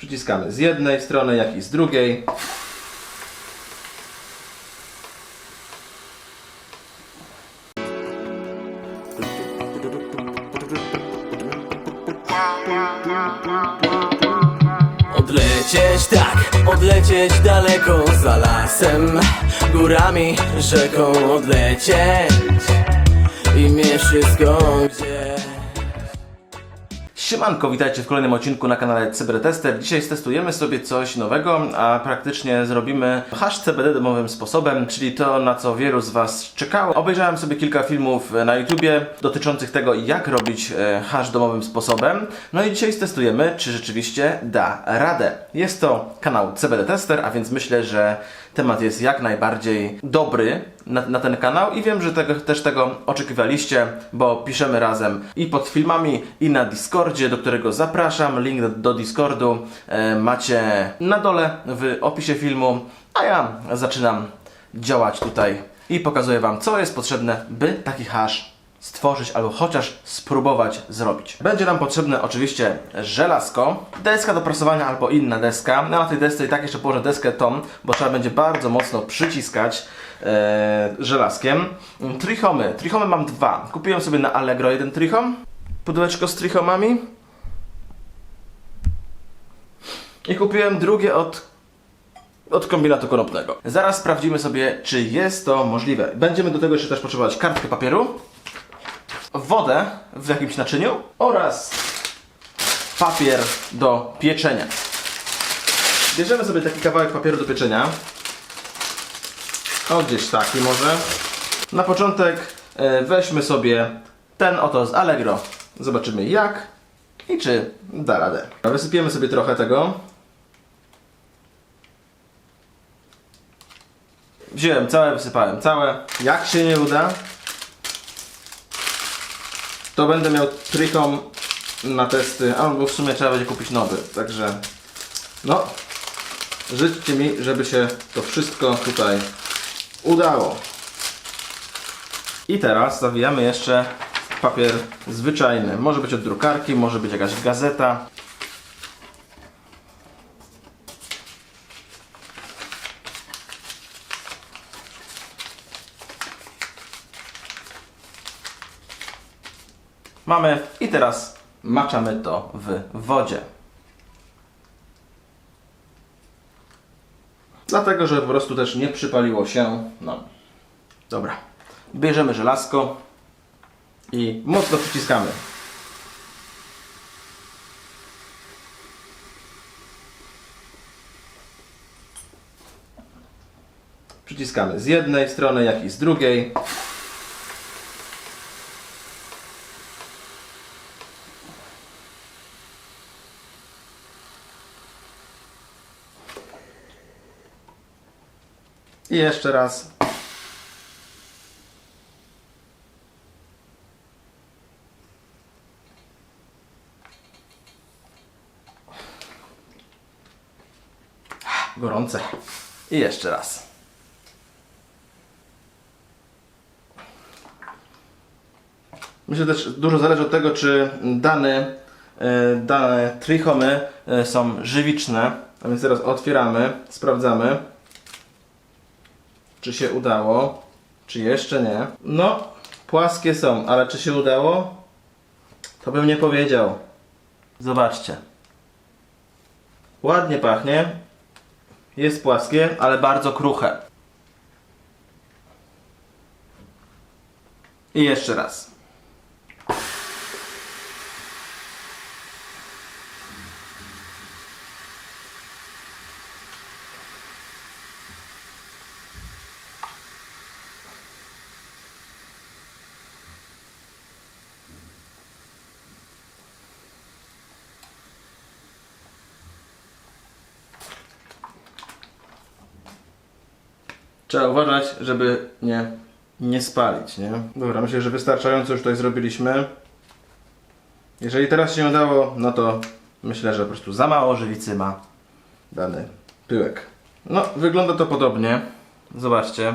Przyciskamy z jednej strony, jak i z drugiej. Odlecieć tak, odlecieć daleko za lasem, górami, rzeką odlecieć i mieć wszystko gdzie Siemanko, witajcie w kolejnym odcinku na kanale Cybertester. Dzisiaj stestujemy sobie coś nowego, a praktycznie zrobimy hash CBD domowym sposobem, czyli to na co wielu z Was czekało. Obejrzałem sobie kilka filmów na YouTubie dotyczących tego jak robić e, hash domowym sposobem. No i dzisiaj stestujemy, czy rzeczywiście da radę. Jest to kanał CBD Tester, a więc myślę, że temat jest jak najbardziej dobry na, na ten kanał i wiem, że tego, też tego oczekiwaliście, bo piszemy razem i pod filmami, i na Discordzie, do którego zapraszam. Link do, do Discordu e, macie na dole w opisie filmu, a ja zaczynam działać tutaj i pokazuję Wam, co jest potrzebne, by taki hash stworzyć albo chociaż spróbować zrobić. Będzie nam potrzebne oczywiście żelazko, deska do prasowania albo inna deska. No, na tej desce i tak jeszcze położę deskę tą, bo trzeba będzie bardzo mocno przyciskać e, żelazkiem. Trichomy. Trichomy mam dwa. Kupiłem sobie na Allegro jeden trichom. Pudełeczko z trichomami. I kupiłem drugie od od kombinatu konopnego. Zaraz sprawdzimy sobie, czy jest to możliwe. Będziemy do tego jeszcze też potrzebować kartkę papieru, wodę w jakimś naczyniu oraz papier do pieczenia. Bierzemy sobie taki kawałek papieru do pieczenia. O, gdzieś taki może. Na początek e, weźmy sobie ten oto z Allegro. Zobaczymy jak i czy da radę. Wysypiemy sobie trochę tego. Wziąłem całe, wysypałem całe. Jak się nie uda, to będę miał trychom na testy, albo w sumie trzeba będzie kupić nowy. Także no, życzcie mi, żeby się to wszystko tutaj udało. I teraz zawijamy jeszcze papier zwyczajny. Może być od drukarki, może być jakaś gazeta. Mamy i teraz maczamy to w wodzie. Dlatego, że po prostu też nie przypaliło się. No. Dobra. Bierzemy żelazko i mocno przyciskamy. Przyciskamy z jednej strony, jak i z drugiej. I jeszcze raz. Gorące. I jeszcze raz. Myślę też dużo zależy od tego, czy dane, e, dane trichomy e, są żywiczne. A więc teraz otwieramy, sprawdzamy czy się udało, czy jeszcze nie. No, płaskie są, ale czy się udało? To bym nie powiedział. Zobaczcie. Ładnie pachnie. Jest płaskie, ale bardzo kruche. I jeszcze raz. Trzeba uważać, żeby nie, nie spalić, nie? Dobra, myślę, że wystarczająco już tutaj zrobiliśmy. Jeżeli teraz się udało, no to myślę, że po prostu za mało żywicy ma dany pyłek. No, wygląda to podobnie. Zobaczcie.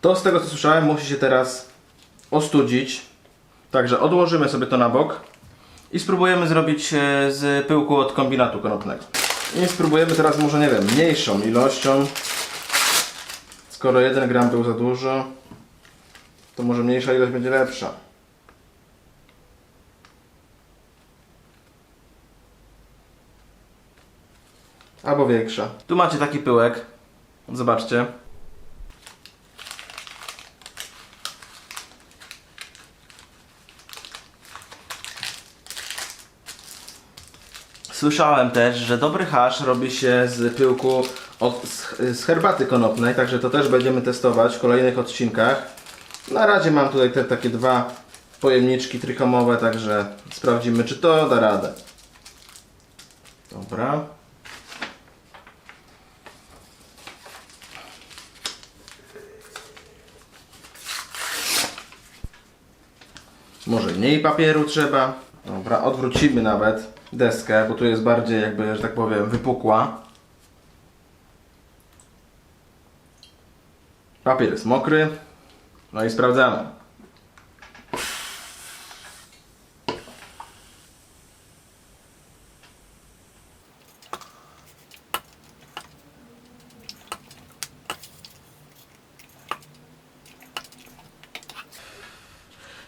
To z tego co słyszałem musi się teraz ostudzić. Także odłożymy sobie to na bok i spróbujemy zrobić e, z pyłku od kombinatu konopnego. I spróbujemy teraz może, nie wiem, mniejszą ilością. Skoro 1 gram był za dużo, to może mniejsza ilość będzie lepsza. Albo większa. Tu macie taki pyłek. Zobaczcie. Słyszałem też, że dobry hasz robi się z pyłku od, z, z herbaty konopnej, także to też będziemy testować w kolejnych odcinkach. Na razie mam tutaj te takie dwa pojemniczki trychomowe, także sprawdzimy czy to da radę. Dobra. Może mniej papieru trzeba. Dobra, odwrócimy nawet deskę, bo tu jest bardziej jakby, że tak powiem, wypukła. Papier jest mokry. No i sprawdzamy.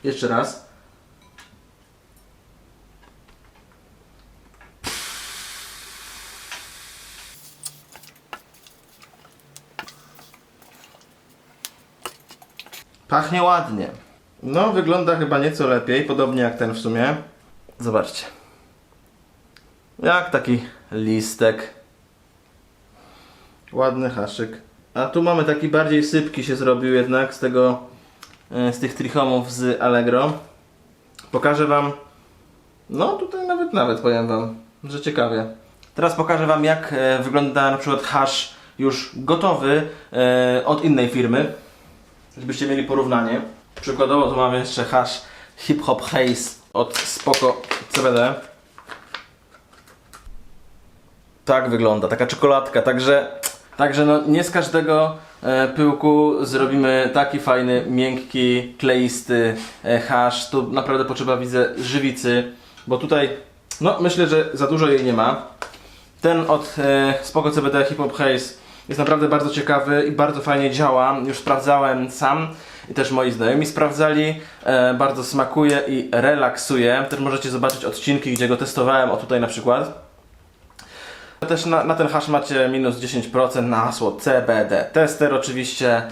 Jeszcze raz. Pachnie ładnie. No, wygląda chyba nieco lepiej, podobnie jak ten w sumie. Zobaczcie. Jak taki listek. Ładny haszyk. A tu mamy taki bardziej sypki się zrobił jednak z tego, e, z tych trichomów z Allegro. Pokażę Wam, no tutaj nawet, nawet powiem Wam, że ciekawie. Teraz pokażę Wam jak e, wygląda na przykład hasz już gotowy e, od innej firmy. Żebyście mieli porównanie. Przykładowo tu mamy jeszcze hash Hip Hop Haze od Spoko CBD. Tak wygląda, taka czekoladka, także, także no nie z każdego e, pyłku zrobimy taki fajny, miękki, kleisty e, hash. Tu naprawdę potrzeba, widzę, żywicy, bo tutaj, no myślę, że za dużo jej nie ma. Ten od e, Spoko CBD Hip Hop Haze jest naprawdę bardzo ciekawy i bardzo fajnie działa. Już sprawdzałem sam i też moi znajomi sprawdzali. E, bardzo smakuje i relaksuje. Też możecie zobaczyć odcinki, gdzie go testowałem. O tutaj na przykład. Też na, na ten hash macie minus 10% na hasło CBD Tester oczywiście.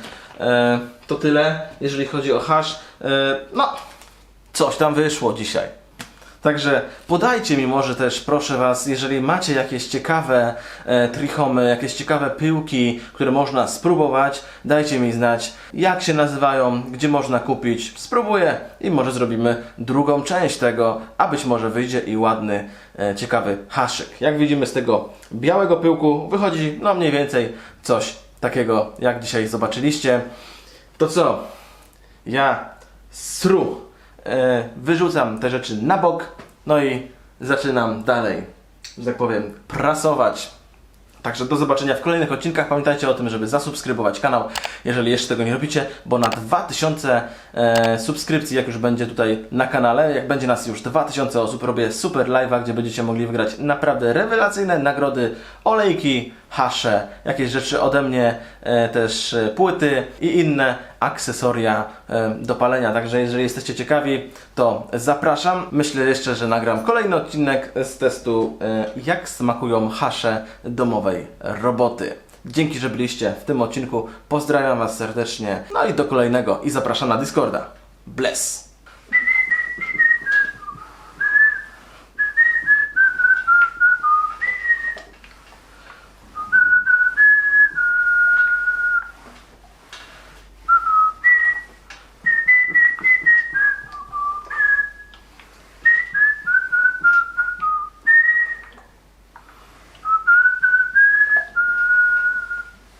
E, to tyle, jeżeli chodzi o hash. E, no, coś tam wyszło dzisiaj. Także podajcie mi może też, proszę Was, jeżeli macie jakieś ciekawe e, trichomy, jakieś ciekawe pyłki, które można spróbować, dajcie mi znać, jak się nazywają, gdzie można kupić. Spróbuję i może zrobimy drugą część tego, a być może wyjdzie i ładny, e, ciekawy haszyk. Jak widzimy z tego białego pyłku wychodzi no mniej więcej coś takiego, jak dzisiaj zobaczyliście. To co? Ja sru wyrzucam te rzeczy na bok, no i zaczynam dalej, że tak powiem, prasować. Także do zobaczenia w kolejnych odcinkach. Pamiętajcie o tym, żeby zasubskrybować kanał, jeżeli jeszcze tego nie robicie, bo na 2000 e, subskrypcji, jak już będzie tutaj na kanale, jak będzie nas już 2000 osób, robię super live'a, gdzie będziecie mogli wygrać naprawdę rewelacyjne nagrody, olejki, hasze, jakieś rzeczy ode mnie, e, też e, płyty i inne akcesoria do palenia. Także jeżeli jesteście ciekawi, to zapraszam. Myślę jeszcze, że nagram kolejny odcinek z testu, jak smakują hasze domowej roboty. Dzięki, że byliście w tym odcinku. Pozdrawiam Was serdecznie. No i do kolejnego i zapraszam na Discorda. Bless!